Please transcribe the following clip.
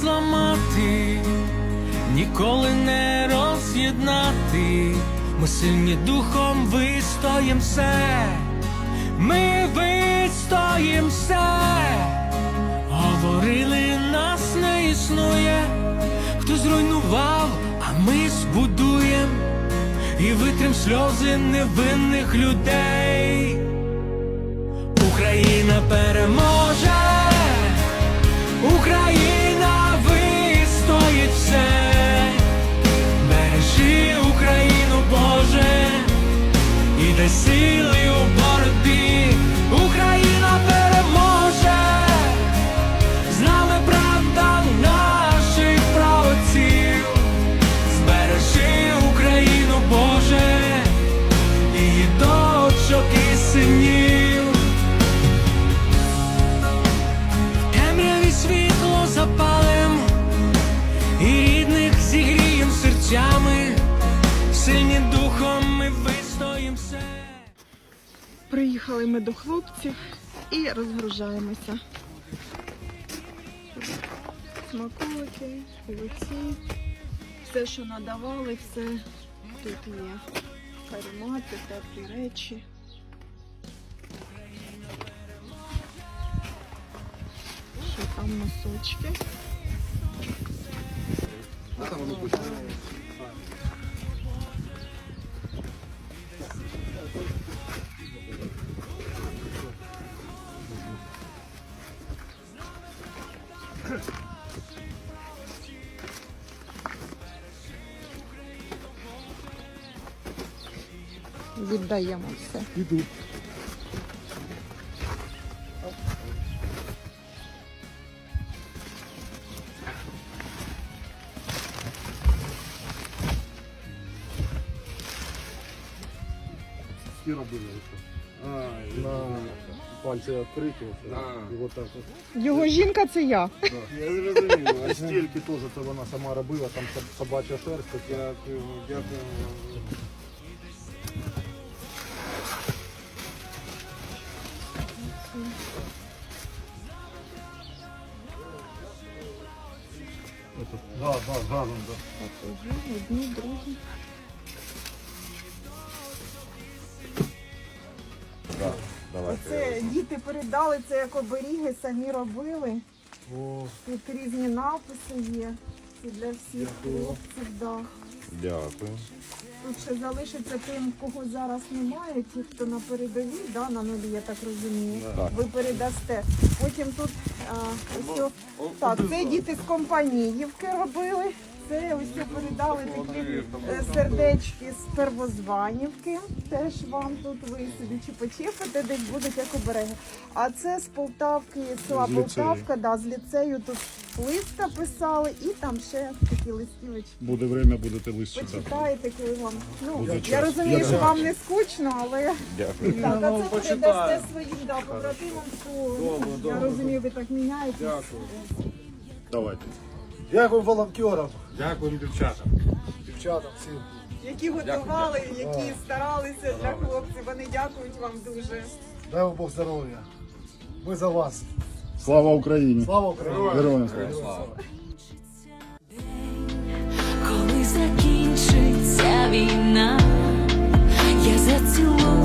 зламати, ніколи не роз'єднати. Ми сильні духом вистоїм все, ми вистоїм все. Говорили, нас не існує, хто зруйнував, а ми збудуєм і витрим сльози невинних людей. Україна переможе, Україна і сили у боротьбі. Україна переможе, з нами правда наших праотців. Збережи Україну, Боже, її дочок і синів. Темряві світло запалим, і рідних зігрієм серцями, сильні духом Приїхали ми до хлопців і розгружаємося. Смаколики, овоці, все, що надавали, все тут є. Карімати, теплі речі. Що там носочки? Віддаємо все. Всі робили ось. А, на пальці відкриті. І от так от. Його жінка це я. Я зрозумів. А стільки теж це вона сама робила, там соб- собача шерсть. Дякую, дякую. Да, да, разом, да. Одні, другі. Діти передали, це як оберіги, самі робили. О, Тут різні написи є. Це для всіх хлопців. Да. Дякую. Тут ще залишиться тим, кого зараз немає, ті, хто на передовій, да, на нулі, я так розумію. Так. Ви передасте. Потім тут а, ось о- так, це діти з компаніївки робили. Це ось о передали такі е, сердечки з первозванівки. Теж вам тут ви собі чи почепите, десь будуть як обереги. А це з Полтавки, з села З. Полтавка, да, з ліцею тут листа писали і там ще такі листівочки. Буде время, будете лист читати. Почитаєте, коли вам. Ну, Буде я час. розумію, Я що вам не скучно, але Дякую. так, а це передасте своїм да, побратимам, я розумію, ви так міняєте. Давайте. Дякую волонтерам, Дякуємо дівчатам. дівчатам всім. Які готували, які старалися для хлопців. Вони дякують вам дуже. Дай вам Бог здоров'я. Ми за вас. Слава Україні! Слава Україні! Героям слава! Коли закінчиться війна, я зацілую